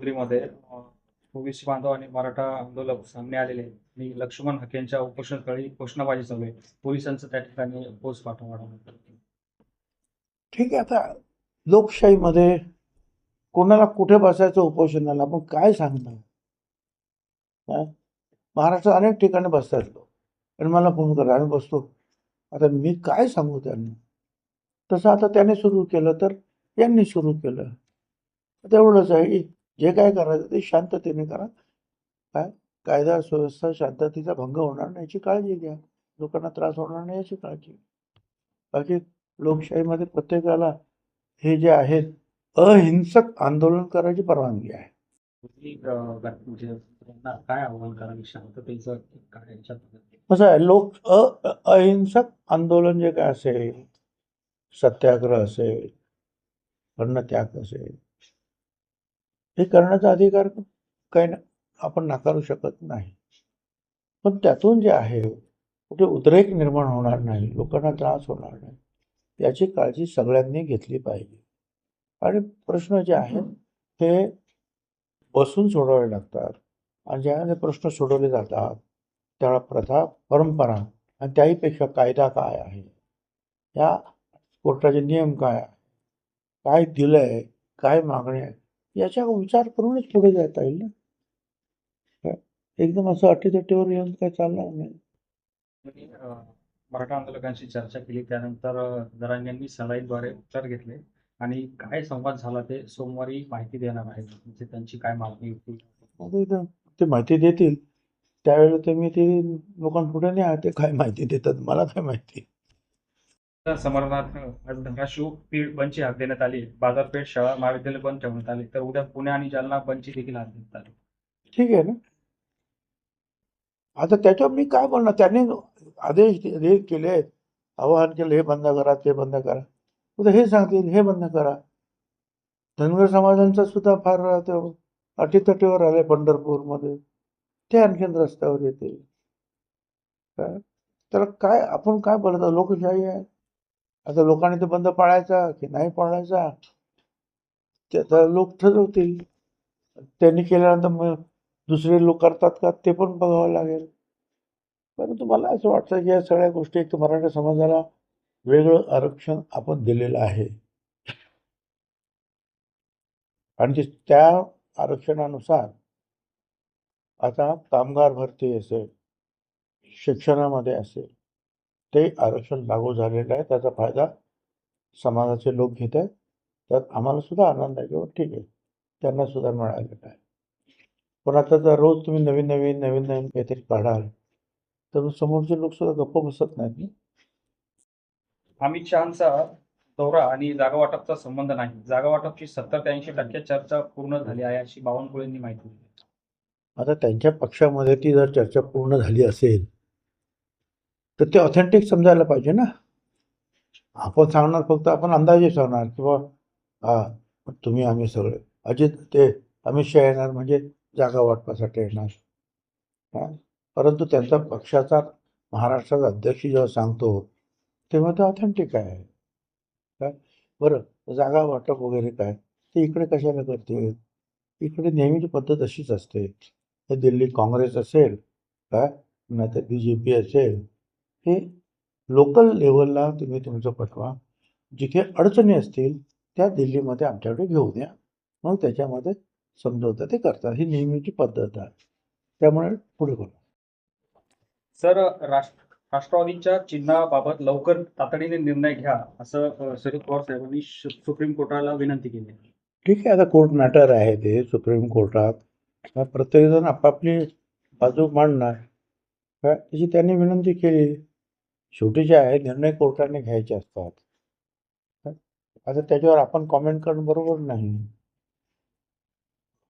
रुद्रीमध्ये OBC बांधव आणि मराठा आंदोलक सामने आलेले मी लक्ष्मण हकेंच्या उपोषणस्थळी घोषणाबाजी चालू आहे. पोलिसांचं त्या ठिकाणी पोच पाठवणार ठीक आहे आता लोकशाहीमध्ये कोणाला कुठे बसायचं उपोषणाला आपण काय सांगणार? महाराष्ट्र महाराष्ट्रात अनेक ठिकाणी बसतात लोक. आणि मला फोन करा आम्ही बसतो. आता मी काय सांगू त्यांना? तसं आता त्याने सुरू केलं तर यांनी सुरू केलं. तेवढंच आहे. की जे काय करायचं ते शांततेने करा. काय? कायदा सुव्यवस्था शांततेचा भंग होणार नाही याची काळजी घ्या. लोकांना त्रास होणार नाही याची काळजी घ्या. बाकी लोकशाहीमध्ये प्रत्येकाला हे जे आहेत अहिंसक आंदोलन करायची परवानगी आहे. अं, म्हणजे त्यांना काय आव्हान करावी? शांततेचं काय याच्यात? कसं आहे लोक अ- अहिंसक आंदोलन जे काय असेल सत्याग्रह असेल अन्नत्याग असेल हे करण्याचा अधिकार काही ना आपण नाकारू शकत नाही. पण त्यातून जे आहे कुठे उद्रेक निर्माण होणार नाही लोकांना त्रास होणार नाही याची काळजी सगळ्यांनी घेतली पाहिजे. आणि प्रश्न जे आहेत ते बसून सोडवावे लागतात. आणि ज्याने प्रश्न सोडवले जातात त्याला प्रथा परंपरा आणि त्याहीपेक्षा कायदा काय आहे? या कोर्टाचे नियम काय? आहे काय दिलंय? काय मागणी आहे याचा विचार करूनच पुढे जाता येईल ना? काय? एकदम असं अटीतटीवर येऊन काय चालणार नाही. मराठा आंदोलकांशी चर्चा केली. त्यानंतर अं, जरांगेंनी सलाईनद्वारे उपचार घेतले. आणि काय संवाद झाला ते सोमवारी माहिती देणार आहे. म्हणजे त्यांची काय मागणी होती? ते माहिती देतील. त्यावेळेला ते मी ते लोकांपुढे नाही आहे ते काय माहिती देतात? मला काय माहिती? आज धाराशिव पीठ बंदची हाक देण्यात आली. बाजारपेठ शाळा महाविद्यालय बंद ठेवण्यात आले. तर उद्या पुणे आणि जालना बंदची देखील हाक देण्यात आली. ठीक आहे ना? आता त्याच्यावर मी काय बोलणार? त्यांनी आदेश दि- हे केले. आवाहन केलं हे बंद करा ते बंद करा. उद्या हे सांगतील हे बंद करा. धनगर समाजांचा सुद्धा फार ते अटीतटीवर आले पंढरपूरमध्ये. ते आणखीन रस्त्यावर येतील. त्याला काय आपण काय बोलत लोकशाही आहे. आता लोकांनी ते बंद पाळायचा की नाही पाळायचा? त्याचा लोक ठरवतील. त्यांनी केल्यानंतर मग दुसरे लोक करतात का ते पण बघावं लागेल. परंतु मला असं वाटतं की या सगळ्या गोष्टी एक तर मराठा समाजाला वेगळं आरक्षण आपण दिलेलं आहे. आणि ते त्या आरक्षणानुसार आता कामगार भरती असेल शिक्षणामध्ये असेल ते आरक्षण लागू झालेलं आहे. त्याचा फायदा समाजाचे लोक घेत आहेत. त्यात आम्हाला सुद्धा आनंद आहे किंवा ठीक आहे. त्यांना सुद्धा मिळालेलं आहे. पण आता जर रोज तुम्ही नवीन नवीन नवीन नवीन काहीतरी काढाल तर समोरचे लोक सुद्धा गप्प बसत नाहीत ना? अमित शहाचा दौरा आणि जागा वाटपचा संबंध नाही. जागा वाटपची सत्तर ते ऐंशी टक्के चर्चा पूर्ण झाली आहे अशी बावनकुळेंनी माहिती दिली. आता त्यांच्या पक्षामध्ये ती जर चर्चा पूर्ण झाली असेल तर ते ऑथेंटिक समजायला पाहिजे ना. आपण सांगणार फक्त आपण अंदाजे सांगणार किंवा हां तुम्ही आम्ही सगळे. अजित ते अमित शहा येणार म्हणजे जागा वाटपासाठी येणार. हां? परंतु त्यांचा पक्षाचा महाराष्ट्राचा अध्यक्ष जेव्हा सांगतो तेव्हा ते ऑथेंटिक आहे. काय बरं जागा वाटप वगैरे काय? ते इकडे कशाला करते? इकडे नेहमीची पद्धत अशीच असते. दिल्ली काँग्रेस असेल काय नाहीतर बी जे पी असेल हे लोकल लेवलला तुम्ही तुमचं पटवा. जिथे अडचणी असतील त्या दिल्लीमध्ये आमच्याकडे घेऊन या. मग त्याच्यामध्ये समजवतं ते करतात. ही नेहमीची पद्धत आहे. त्यामुळे पुढे बोला. सर राष्ट्र राष्ट्रवादीच्या चिन्हाबाबत लवकर तातडीने निर्णय घ्या असं शरद पवार साहेबांनी सुप्रीम कोर्टाला विनंती केली. ठीक आहे. आता कोर्ट मॅटर आहे ते सुप्रीम कोर्टात. प्रत्येकजण आपापली बाजू मांडणार. त्याची त्यांनी विनंती केली. शेवटी जे आहे निर्णय कोर्टाने घ्यायचे असतात. आता त्याच्यावर आपण कॉमेंट करणं बरोबर नाही.